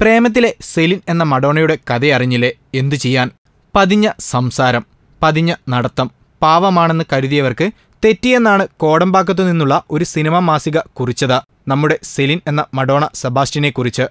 പ്രേമത്തിലെ സെലിൻ എന്ന മഡോണയുടെ കഥയറിഞ്ഞില്ലേ? എന്തു ചെയ്യാൻ? പതിഞ്ഞ സംസാരം പതിഞ്ഞ നടത്തം പാവമാണെന്ന് കരുതിയവർക്ക് തെറ്റിയെന്നാണ് കോടമ്പാക്കത്തു നിന്നുള്ള ഒരു സിനിമാ മാസിക കുറിച്ചത്. നമ്മുടെ സെലിൻ എന്ന മഡോണ സെബാസ്റ്റ്യനെ കുറിച്ച്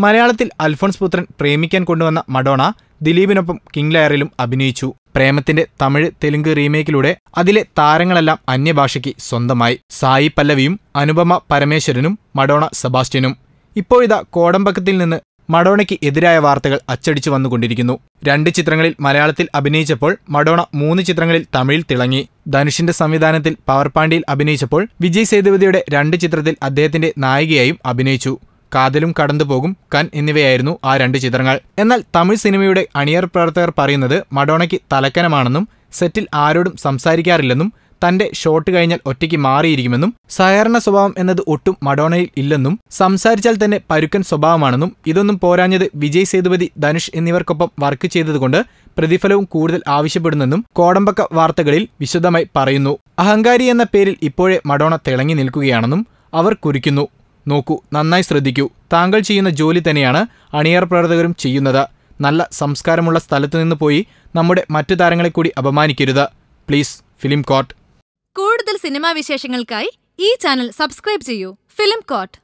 മലയാളത്തിൽ അൽഫോൺസ് പുത്രൻ പ്രേമിക്കാൻ കൊണ്ടുവന്ന മഡോണ ദിലീപിനൊപ്പം കിങ് ലയറിലും അഭിനയിച്ചു. പ്രേമത്തിന്റെ തമിഴ് തെലുങ്ക് റീമേക്കിലൂടെ അതിലെ താരങ്ങളെല്ലാം അന്യഭാഷയ്ക്ക് സ്വന്തമായി. സായി പല്ലവിയും അനുപമ പരമേശ്വരനും മഡോണ സെബാസ്റ്റ്യനും. ഇപ്പോഴിതാ കോടമ്പക്കത്തിൽ നിന്ന് മഡോണയ്ക്ക് എതിരായ വാർത്തകൾ അച്ചടിച്ചു വന്നുകൊണ്ടിരിക്കുന്നു. രണ്ട് ചിത്രങ്ങളിൽ മലയാളത്തിൽ അഭിനയിച്ചപ്പോൾ മഡോണ മൂന്ന് ചിത്രങ്ങളിൽ തമിഴിൽ തിളങ്ങി. ധനുഷിന്റെ സംവിധാനത്തിൽ പവർപാണ്ടിയിൽ അഭിനയിച്ചപ്പോൾ വിജയ് സേതുപതിയുടെ രണ്ട് ചിത്രത്തിൽ അദ്ദേഹത്തിന്റെ നായികയായും അഭിനയിച്ചു. കാതലും കടന്നുപോകും കൻ എന്നിവയായിരുന്നു ആ രണ്ട് ചിത്രങ്ങൾ. എന്നാൽ തമിഴ് സിനിമയുടെ അണിയർ പ്രവർത്തകർ പറയുന്നത് മഡോണയ്ക്ക് തലക്കനമാണെന്നും സെറ്റിൽ ആരോടും സംസാരിക്കാറില്ലെന്നും തന്റെ ഷോട്ട് കഴിഞ്ഞാൽ ഒറ്റയ്ക്ക് മാറിയിരിക്കുമെന്നും സഹകരണ സ്വഭാവം എന്നത് ഒട്ടും മഡോണയിൽ ഇല്ലെന്നും സംസാരിച്ചാൽ തന്നെ പരുക്കൻ സ്വഭാവമാണെന്നും ഇതൊന്നും പോരാഞ്ഞത് വിജയ് സേതുപതി ധനുഷ് എന്നിവർക്കൊപ്പം വർക്ക് ചെയ്തതുകൊണ്ട് പ്രതിഫലവും കൂടുതൽ ആവശ്യപ്പെടുന്നെന്നും കോടമ്പക്ക വാർത്തകളിൽ വിശദമായി പറയുന്നു. അഹങ്കാരി എന്ന പേരിൽ ഇപ്പോഴേ മഡോണ തിളങ്ങി നിൽക്കുകയാണെന്നും അവർ കുറിക്കുന്നു. നോക്കൂ നന്നായി ശ്രദ്ധിക്കൂ. താങ്കൾ ചെയ്യുന്ന ജോലി തന്നെയാണ് അണിയർ പ്രവർത്തകരും ചെയ്യുന്നത്. നല്ല സംസ്കാരമുള്ള സ്ഥലത്തു നിന്ന് പോയി നമ്മുടെ മറ്റു താരങ്ങളെ കൂടി അപമാനിക്കരുത്. പ്ലീസ് ഫിലിം കോട്ട് കൂടുതൽ സിനിമാ വിശേഷങ്ങൾക്കായി ഈ ചാനൽ സബ്സ്ക്രൈബ് ചെയ്യൂ. Film court